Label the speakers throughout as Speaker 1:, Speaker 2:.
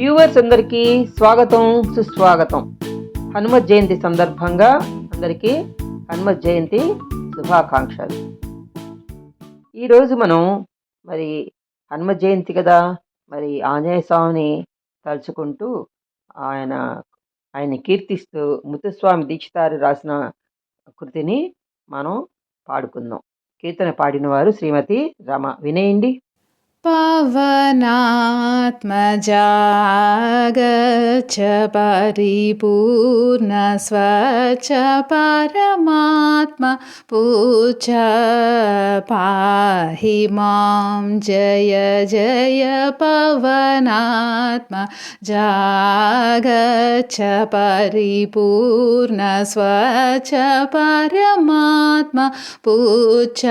Speaker 1: Viewers అందరికీ స్వాగతం సుస్వాగతం. హనుమ జయంతి సందర్భంగా అందరికీ హనుమ జయంతి శుభాకాంక్షలు. ఈరోజు మనం మరి హనుమ జయంతి కదా మరి ఆంజనేయ స్వామిని తలుచుకుంటూ ఆయన ఆయన కీర్తిస్తూ ముత్తుస్వామి దీక్షితారు రాసిన కృతిని మనం పాడుకుందాం. కీర్తన పాడినవారు శ్రీమతి రమ. వినేయండి.
Speaker 2: पवनात्मजागच्छ परिपूर्णस्वच्छ परमात्मा पूज पाहि मां जय जय पवनात्मा जागच्छ परिपूर्णस्वच्छ परमात्मा पूज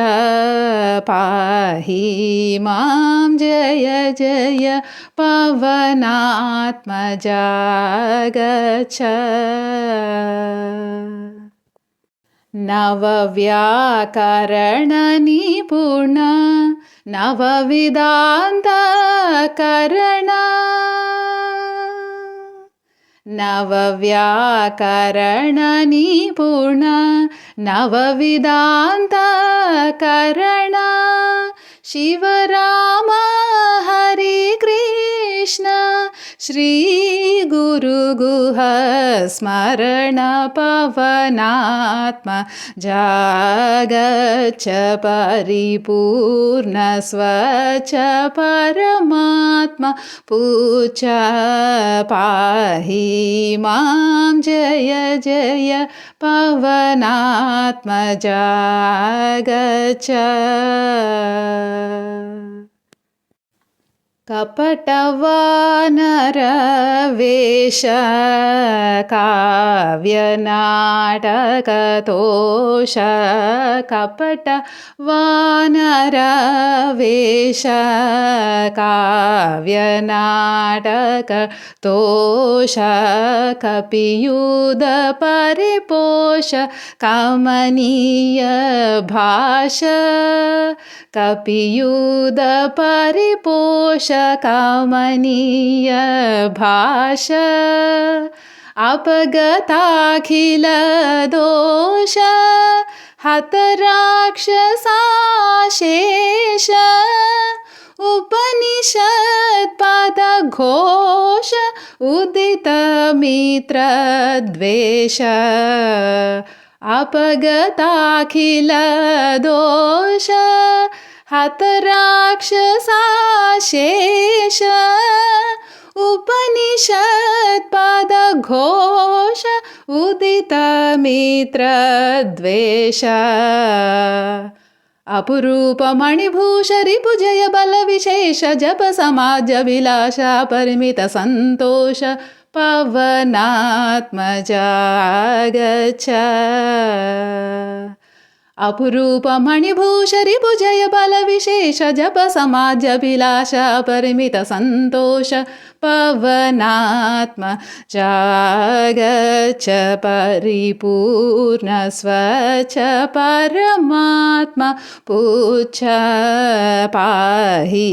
Speaker 2: पाहि मां जय जय पवनात्मजागच्छ। नवव्याकरणनिपुण नवविदान्तकरण। नवव्याकरणनिपुण नवविदान्तकरण। शिवराम श्री श्रीगुरुगुह स्मरणपवनात्म जागच्छ परिपूर्णस्वच परमात्मा पूच पाहि माँ जय जय पवनात्मजागच्छ कपटवानरवेश काव्यनाटकतोष कपटवानरवेश काव्यनाटकतोष कपियुदपरिपोष कमनीय भाष कपियुदपरिपोष कमनीय भाष। अपगताखिलदोष। हतराक्षसाशेष। उपनिषत्पदघोष। उदितमित्रद्वेष। अपगताखिलदोष। हतराक्षसाशेष उपनिषत्पदघोष उदितमित्रद्वेष अपुरूपमणिभूषरिपुजय बलविशेष जप समाज विलासा परिमित सन्तोष पवनात्मजागच्छ अपुरूपमणिभूषरिभुजयबलविशेष जप समाजभिलाष परिमितसन्तोष पवनात्म जागच्छ परिपूर्णस्वच्छ परमात्मा पूच्छ पाहि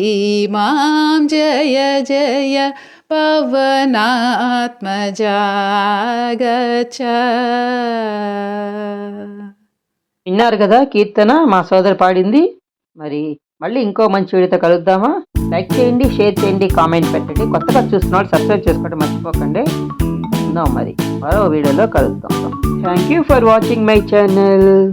Speaker 2: माँ जय जय पवनात्मजागच्छ
Speaker 1: విన్నారు కదా కీర్తన మా సోదరు పాడింది. మరి మళ్ళీ ఇంకో మంచి వీడియోతో కలుద్దామా? లైక్ చేయండి షేర్ చేయండి కామెంట్ పెట్టండి. కొత్తగా చూస్తున్న వాళ్ళు సబ్స్క్రైబ్ చేసుకోవడం మర్చిపోకండి. ఉందాం మరి మరో వీడియోలో కలుద్దాం. Thank you for watching my channel.